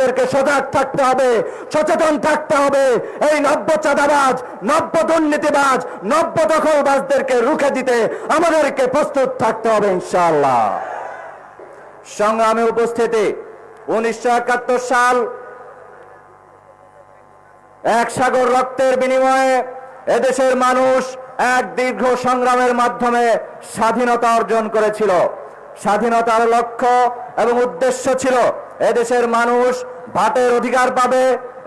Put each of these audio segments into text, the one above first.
আমাদেরকে সজাগ থাকতে হবে, সচেতন থাকতে হবে। এই নব্য চাঁদাবাজ, নব্য দুর্নীতিবাজ, নব্য দখলবাজদেরকে রুখে দিতে আমাদেরকে প্রস্তুত থাকতে হবে ইনশাআল্লাহ। সংগ্রামে উপস্থিতি, উনিশশো একাত্তর সাল, এক সাগর রক্তের বিনিময়ে এদেশের মানুষ এক দীর্ঘ সংগ্রামের মাধ্যমে স্বাধীনতা অর্জন করেছিল। স্বাধীনতার লক্ষ্য এবং উদ্দেশ্য ছিল, এদেশের মানুষ ভাটের অধিকার পাবে,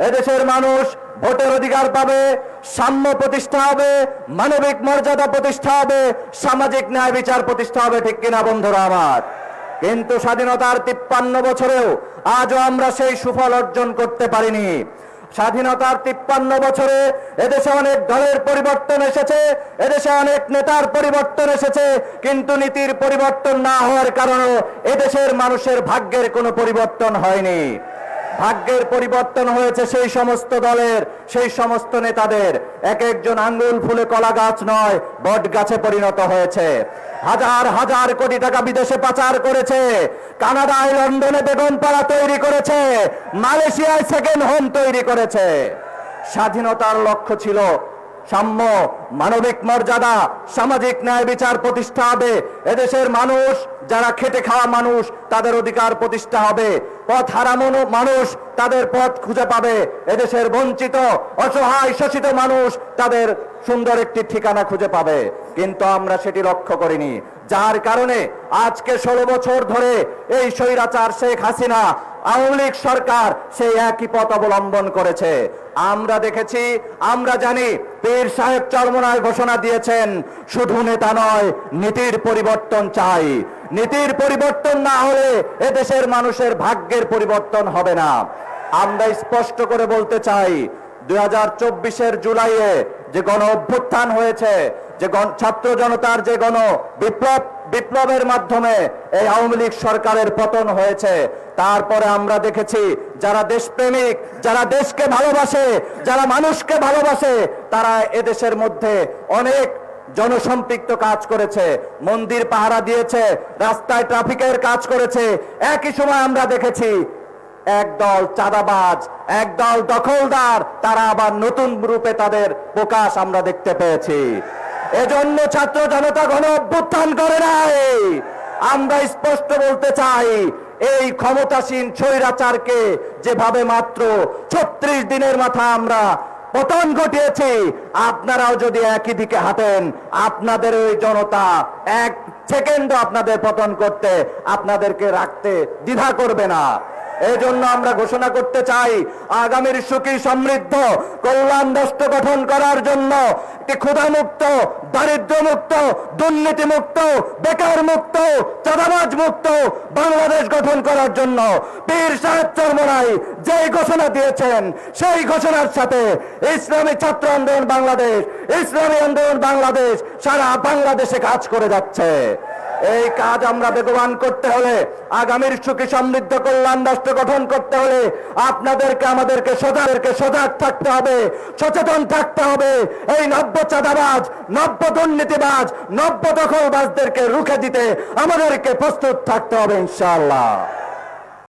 এদেশের মানুষ ভোটের অধিকার পাবে, সাম্য প্রতিষ্ঠা হবে, মানবিক মর্যাদা প্রতিষ্ঠা হবে, সামাজিক ন্যায় বিচার প্রতিষ্ঠা হবে, ঠিক কিনা বন্ধুরা আমার? কিন্তু স্বাধীনতার তিপ্পান্ন বছরেও আজও আমরা সেই সুফল অর্জন করতে পারিনি। স্বাধীনতার তিপ্পান্ন বছরে এদেশে অনেক দলের পরিবর্তন এসেছে, এদেশে অনেক নেতার পরিবর্তন এসেছে, কিন্তু নীতির পরিবর্তন না হওয়ার কারণে এদেশের মানুষের ভাগ্যের কোনো পরিবর্তন হয়নি। ভাগ্যের পরিবর্তন হয়েছে সেই সমস্ত দলের, সেই সমস্ত নেতাদের। এক একজন আঙ্গুল ফুলে কলা গাছ নয়, বট গাছে পরিণত হয়েছে। হাজার হাজার কোটি টাকা বিদেশে পাচার করেছে। কানাডায়, লন্ডনে বেগমপাড়া তৈরি করেছে। মালয়েশিয়ায় সেকেন্ড হোম তৈরি করেছে। স্বাধীনতার লক্ষ্য ছিল সাম্য, মানবিক মর্যাদা, সামাজিক ন্যায় বিচার প্রতিষ্ঠা হবে। এদেশের মানুষ, যারা খেটে খাওয়া মানুষ, তাদের অধিকার প্রতিষ্ঠা হবে। পথ হারামনো মানুষ তাদের পথ খুঁজে পাবে। এদেশের বঞ্চিত, অসহায়, শোষিত মানুষ তাদের সুন্দর একটি ঠিকানা খুঁজে পাবে। কিন্তু আমরা সেটি লক্ষ্য করিনি। যার কারণে আজকে ষোলো বছর ধরে এই স্বৈরাচার শেখ হাসিনা, আওয়ামী লীগ সরকার সেই একই পথ অবলম্বন করেছে। আমরা দেখেছি, আমরা জানি পীর সাহেব চরমনায় ঘোষণা দিয়েছেন, শুধু নেতা নয়, নীতির পরিবর্তন চাই। নীতির পরিবর্তন না হলে এদেশের মানুষের ভাগ্যের পরিবর্তন হবে না। আমরা স্পষ্ট করে বলতে চাই দুই হাজার চব্বিশের জুলাইয়ে যে গণ অভ্যুত্থান হয়েছে, যে ছাত্র জনতার যে গণ বিপ্লব, বিপ্লবের মাধ্যমে এই আওয়ামী লীগ সরকারের পতন হয়েছে। তারপরে আমরা দেখেছি, যারা দেশপ্রেমিক, যারা দেশকে ভালোবাসে, যারা মানুষকে ভালোবাসে, তারা এদেশের মধ্যে অনেক জনসম্পৃক্ত কাজ করেছে, মন্দির পাহারা দিয়েছে, রাস্তায় ট্রাফিকের কাজ করেছে। একই সময় আমরা দেখেছি একদল চাঁদাবাজ, একদল দখলদার, তারা আবার নতুন রূপে তাদের প্রকাশ আমরা দেখতে পেয়েছি। এজন্য ছাত্র জনতা গণ অভ্যুত্থান করে নাই। আমরা স্পষ্ট বলতে চাই, এই ক্ষমতাসীন স্বৈরাচারকে যেভাবে মাত্র ছত্রিশ দিনের মাথা আমরা পতন ঘটিয়েছি। আপনারাও যদি একই দিকে হাঁটেন, আপনাদের ওই জনতা এক সেকেন্ড আপনাদের পতন করতে, আপনাদেরকে রাখতে দ্বিধা করবে না। এই জন্য আমরা ঘোষণা করতে চাই, আগামীর সুখী সমৃদ্ধ, কল্যাণ রাষ্ট্র গঠন করার জন্য একটি ক্ষুধামুক্ত দুর্নীতি মুক্ত বেকার মুক্ত চাঁদাবাজ মুক্ত বাংলাদেশ গঠন করার জন্য পীর সাহেব চরমরাই যেই ঘোষণা দিয়েছেন, সেই ঘোষণার সাথে ইসলামী ছাত্র আন্দোলন বাংলাদেশ, ইসলামী আন্দোলন বাংলাদেশ সারা বাংলাদেশে কাজ করে যাচ্ছে। এই কাজ আমরা বেগবান করতে হলে, আগামীর সুখী সমৃদ্ধ কল্যাণ রাষ্ট্র গঠন করতে হলে আপনাদেরকে, আমাদেরকে সজাগকে সজাগ থাকতে হবে, সচেতন থাকতে হবে। এই নব্য চাঁদাবাজ, নব্য দুর্নীতিবাজ, নব্য দখলবাজদেরকে রুখে দিতে আমাদেরকে প্রস্তুত থাকতে হবে, ইনশাআল্লাহ।